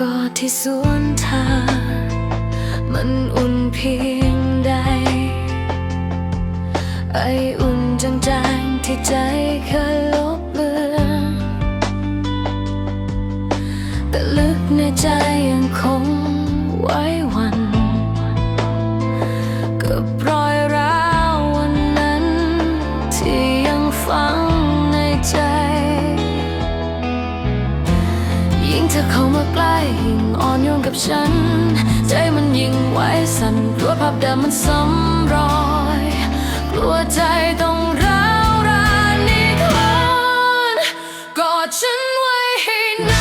กอดที่สวนทางมันอุ่นเพียงใด ไออุ่นจางๆที่ใจเคย ยิ่งอ่อนโยนกับฉัน ใจมันยิ่งไหวสั่นกลัวภาพเดิมมันซ้ำรอย กลัวใจต้องร้าวรานอีกคนกอดฉันไว้ให้น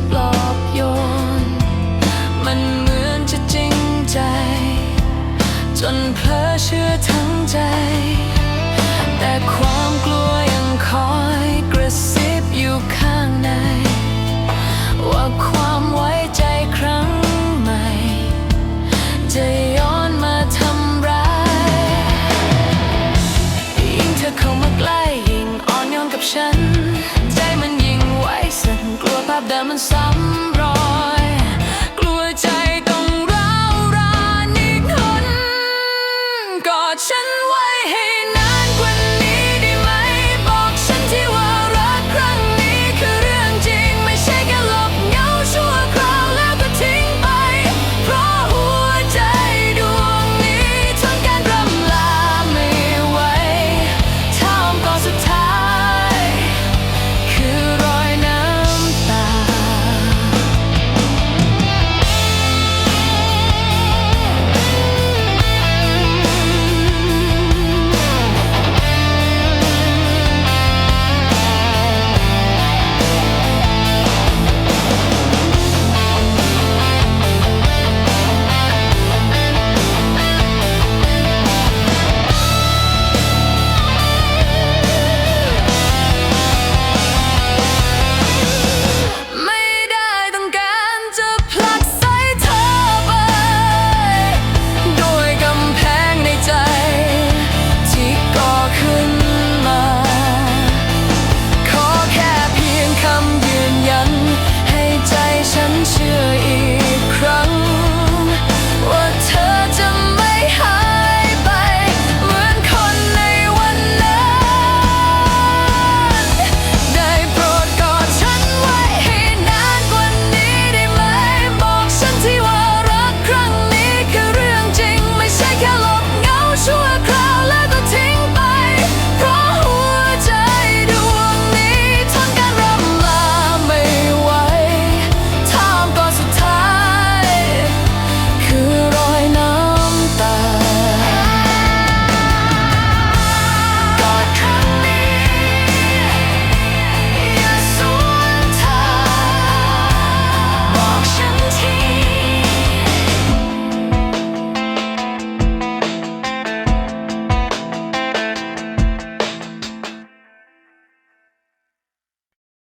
ที่ปลอบโยน มันเหมือนจะจริงใจ จนเพลอเชื่อทั้งใจ แต่ความกลัวยังคอยกระซิบ passion